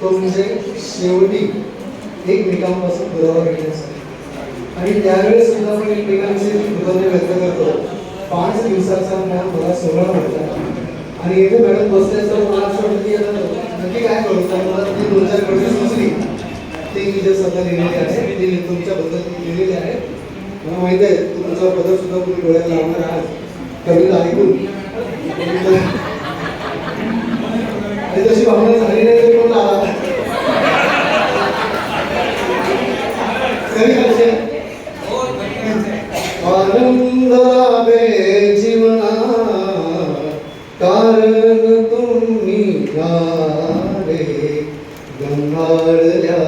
तो म्हणजे शेवटी एकमेकांपासून दुरावा घेण्यासाठी. आणि त्यावेळेस सुद्धा आपण एकमेकांचे कृतज्ञ व्यक्त करतो. पाच दिवसाचा मॅम मला सोहळा वाटला आणि इथे मॅडम बसल्याचं मला असं वाटतं की नक्की काय करू? तर मला ती दोन चार कविता सुचली. ते मी जे सध्या लिहिलेले आहे. ते तुमच्याबद्दल लिहिलेले आहे. मला माहीत आहे तुमचा बदल सुद्धा तुम्ही डोळ्यात लावणार आहात. कविता ऐकून. आणि तशी भावना झाली नाही तरी पण आला कवी आनंद लाभे जीवना कारण तुम्ही आले गंगाळल्या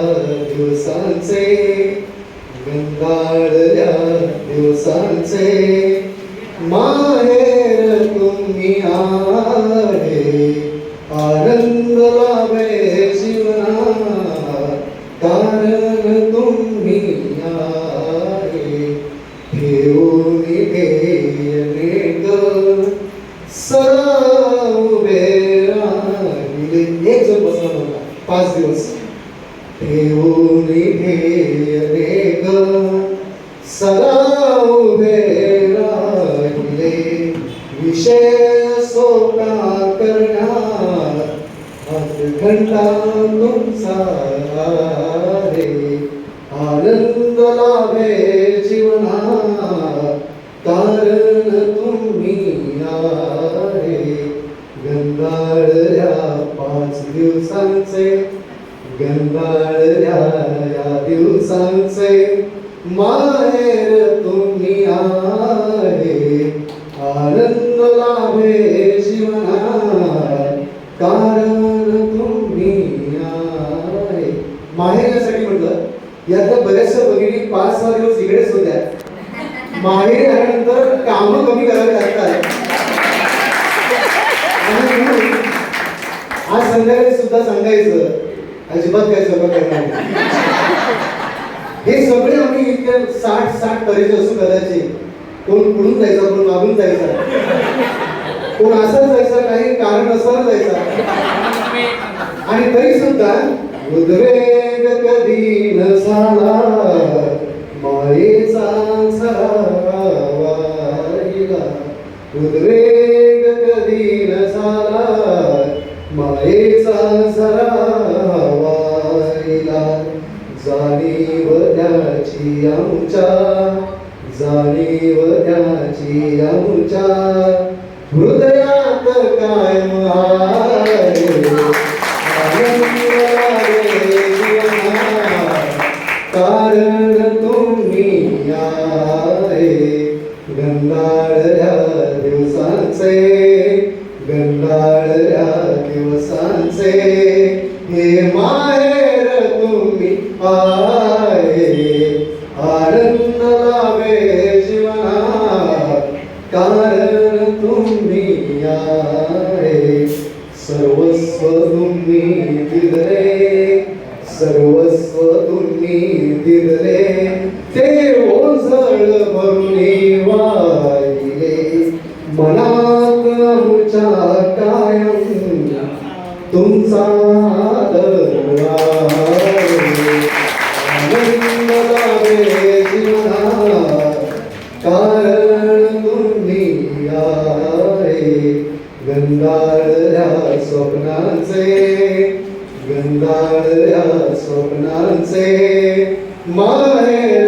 दिवसांचे गंगाळल्या दिवसांचे माहेर तुम्ही आले. आनंद लाभे जीवना कारण सदा उभे राहिले विषय सोपा करण्यात घंटा तुमचा रे आनंद लाभे जीवना कारण तुम्ही आहे गंगाळल्या पाच दिवसांचे गंगाळल्या या दिवसांचे माहेर तुम्ही आहे. आनंद लाभे जीवना कारण तुम्ही आहे. माहेर यासाठी म्हटलं. यातल्या बऱ्याचशा भगिनी पाच सहा दिवस इकडेच होत्या. माहेर आल्यानंतर काम कमी करावी लागतात आज संध्याकाळी सुद्धा सांगायचं अजिबात काय सगळं करणार नाही. हे सगळे आम्ही इतके साठ साठ तऱ्हेचे असू कदाचित. कोण पुढून जायचा कोण मागून जायचा. कोण असंच जायचा काही कारण असताना जायचा. आणि तरी सुद्धा उद्वेग कधी न झाला मायेचा उद्वेग त्याची आमच्या जाणीव त्याची आमच्या हृदयात कायम कारण तुम्ही आहे गंगाळल्या दिवसांचे गंगाळल्या दिवसांचे हे कारण तुम्ही आहे सर्वस्व तुम्ही दिले सर्वस्व तुम्ही दिले ते ओझळ भरून वाहिले. मनात आमच्या कायम. तुमचा आदर तुम्ही आहे गंगाळल्या स्वप्नांचे गंगाळल्या स्वप्नांचे माहेर